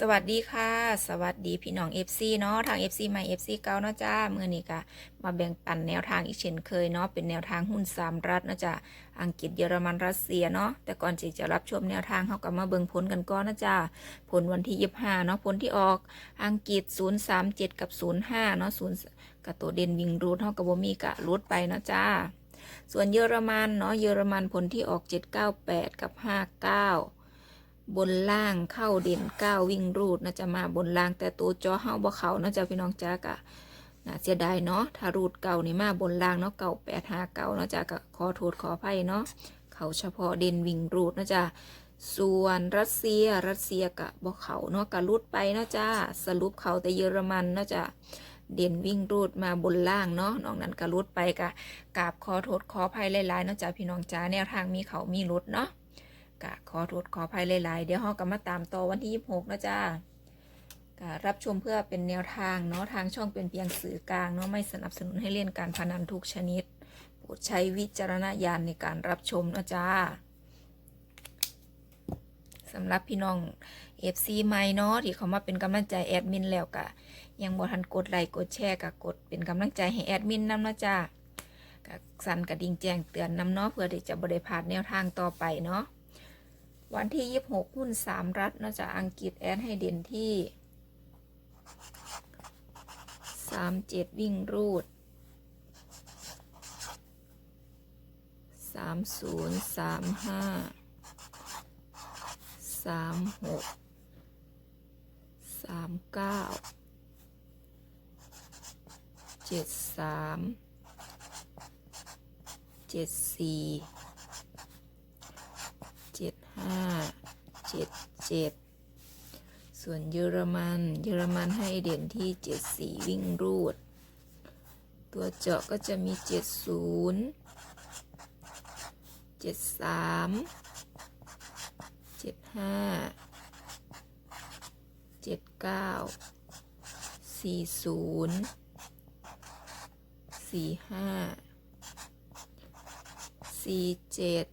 สวัสดีค่ะ สวัสดีพี่น้อง FC เนาะทาง FC ใหม่ FC เก่าเนาะจ้าเมื่อนี้ก็มาแบ่งปันแนวทางอีกเช่นเคยเนาะเป็นแนวทางหุ้นสามรัฐเนาะจ้าอังกฤษเยอรมันรัสเซียเนาะแต่ก่อนที่จะรับชมแนวทางเขาก็มาเบิ่งผลกันก่อนนะจ้าผลวันที่25เนาะผลที่ออกอังกฤษ 037 กับ 05เนาะ0กับตัวเด่นวิงรูทเฮากับบ่มีกะรูดไปเนาะจ้าส่วนเยอรมันเนาะเยอรมันผลที่ออก 798 กับ 59 บนล่างเข้าเด่นเก้าวิ่งรูดนะจะมาบนล่างแต่ตัวจอเฮาบ่เขานะจะพี่น้องจ้ากะน่าเสียดายเนาะถ้ารูดเก่านี่มาบนล่างเนาะเก่าแปดห้าเก่านาะจ้ากะขอโทษขออภัยเนาะเขาเฉพาะเด่นวิ่งรูดนะจ้าส่วนรัสเซียรัสเซียกะบ่เขาเนาะกะรูดไปเนาะจ้าสรุปเขาแต่เยอรมันเนาะจ้าเด่นวิ่งรูดมาบนล่างเนาะน้อกนั้นก็รูดไปกะกราบขอโทษขออภัยหลายๆเนาะจ้าพี่น้องจ้าแนวทางมีเขามีรุดเนาะ กะขอโทษขออภัยหลาย ๆ เดี๋ยวเราก็มาตามต่อวันที่ 26 นะจ้ากะรับชมเพื่อเป็นแนวทางเนาะทางช่องเป็นเพียงสื่อกลางเนาะไม่สนับสนุนให้เล่นการพนันทุกชนิดโปรดใช้วิจารณญาณในการรับชมนะจ้าสำหรับพี่น้อง FC ใหม่เนาะที่เขามาเป็นกำลังใจแอดมินแล้วกะยังบ่ทันกดไลค์กดแชร์กะกดเป็นกำลังใจให้แอดมินนำนะจ้ากะสั่นกระดิ่งแจ้งเตือนนำเนาะเพื่อที่จะบริพาดแนวทางต่อไปเนาะ วันที่26หุ้น3รัฐนอกจากอังกฤษแอดให้เด่นที่37วิ่งรูด30 35 36 39 73 74 เจ็ดห้าเจ็ดเจ็ดส่วนเยอรมัน เยอรมันให้เด่นที่เจ็ดสี่วิ่งรูด ตัวเจาะก็จะมีเจ็ดศูนย์เจ็ดสามเจ็ดห้าเจ็ดเก้าสี่ศูนย์สี่ห้าสี่เจ็ด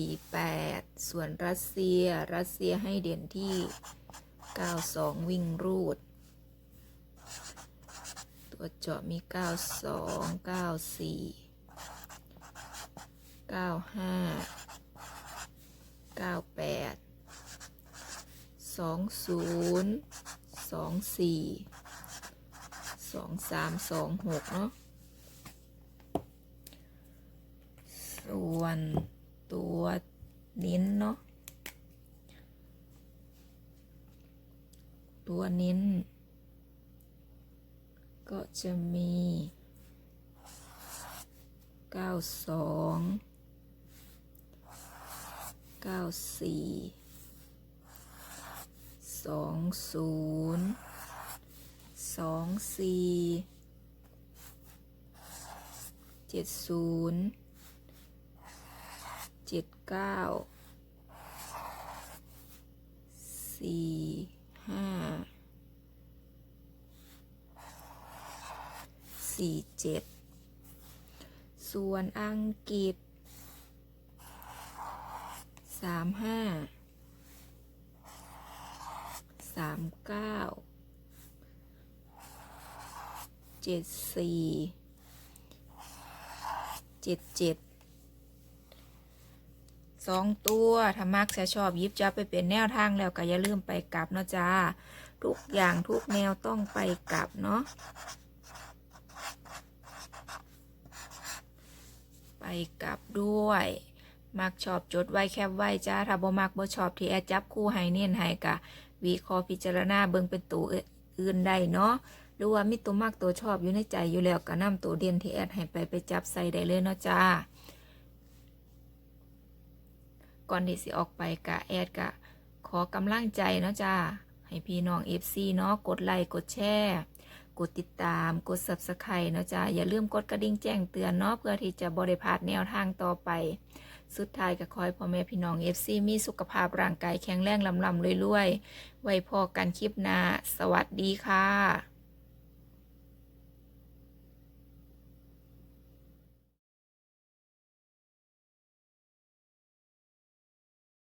48 ส่วนรัสเซีย รัสเซียให้เด่นที่ 92 วิ่งรูด ตัวเจาะมี 92 94 95 98 20 24 23 26 เนาะ ส่วน นิ้นเนาะตัวนิ้น ก็จะมี 92 94 20 24 70 เจ็ดเก้าสี่ห้าสี่เจ็ดส่วนอังกฤษสามห้าสามเก้าเจ็ดสี่เจ็ดเจ็ด สองตัวถ้ามักจะชอบยิบจับไปเป็นแนวทางแล้วก็อย่าลืมไปกลับเนาะจ้า ทุกอย่างทุกแนวต้องไปกลับเนาะไปกลับด้วย มักชอบจดไว้แคบไว้จ้าถ้าบ่มักบ่ชอบที่แอดจับคู่ให้เน้นให้กะวิคราะห์พิจารณาเบิ่งเป็นตัวอื่นได้เนาะหรือว่ามีตัวมักตัวชอบอยู่ในใจอยู่แล้วก็นำตัวเด่นที่แอดให้ไปไปจับใส่ได้เลยเนาะจ้า ก่อนที่สิออกไปกะแอดกะ ขอกำลังใจเนาะจ้าให้พี่น้อง FC เนาะกดไลค์กดแชร์กดติดตามกด Subscribe เนาะจ้าอย่าลืมกดกระดิ่งแจ้งเตือนเนาะเพื่อที่จะบริพาดแนวทางต่อไป สุดท้ายก็ขอให้พ่อแม่พี่น้อง FC มีสุขภาพร่างกายแข็งแรงลำลำรวยๆไว้พอกันคลิปหน้าสวัสดีค่ะ